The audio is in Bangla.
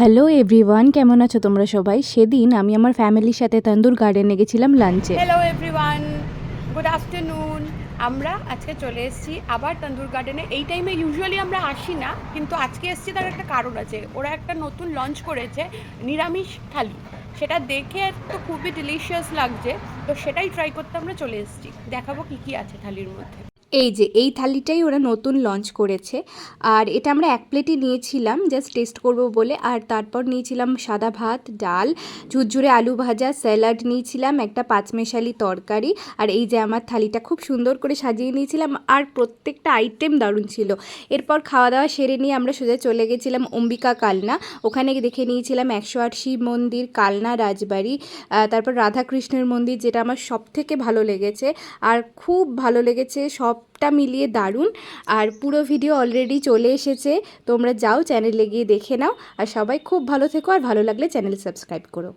হ্যালো এভরিওয়ান কেমন আছো তোমরা সবাই? সেদিন আমি আমার ফ্যামিলির সাথে তন্দুর গার্ডেনে গেছিলাম লাঞ্চে হ্যালো এভরিওয়ান গুড আফটারনুন আমরা আজকে চলে এসেছি আবার তন্দুর গার্ডেনে এই টাইমে ইউজুয়ালি আমরা আসি না, কিন্তু আজকে এসেছি তার একটা কারণ আছে। ওরা একটা নতুন লঞ্চ করেছে, নিরামিষ থালি। সেটা দেখে তো খুবই ডিলিশিয়াস লাগছে। তো সেটাই ট্রাই করতে আমরা চলে এসেছি। দেখাবো কি কি আছে থালির মধ্যে। এই যে, এই থালিটাই ওরা নতুন লঞ্চ করেছে। আর এটা আমরা এক প্লেটই নিয়েছিলাম জাস্ট টেস্ট করব বলে। আর তারপর নিয়েছিলাম সাদা ভাত, ডাল, ঝুরঝুরে আলু ভাজা স্যালাড নিয়েছিলাম, একটা পাঁচমেশালি তরকারি। আর এই যে, আমার থালিটা খুব সুন্দর করে সাজিয়ে নিয়েছিলাম। আর প্রত্যেকটা আইটেম দারুণ ছিল। এরপর খাওয়া দাওয়া সেরে নিয়ে আমরা সোজা চলে গেছিলাম অম্বিকা কালনা। ওখানে দেখে নিয়েছিলাম একশো আট শিব মন্দির, কালনা, রাজবাড়ি তারপর রাধাকৃষ্ণের মন্দির, যেটা আমার সব থেকে ভালো লেগেছে। আর খুব ভালো লেগেছে সবটা মিলিয়ে দারুণ। আর পুরো ভিডিও অলরেডি চলে এসেছে। তোমরা যাও চ্যানেলে গিয়ে দেখে নাও। আর সবাই খুব ভালো থেকো। আর ভালো লাগলে চ্যানেল সাবস্ক্রাইব করো।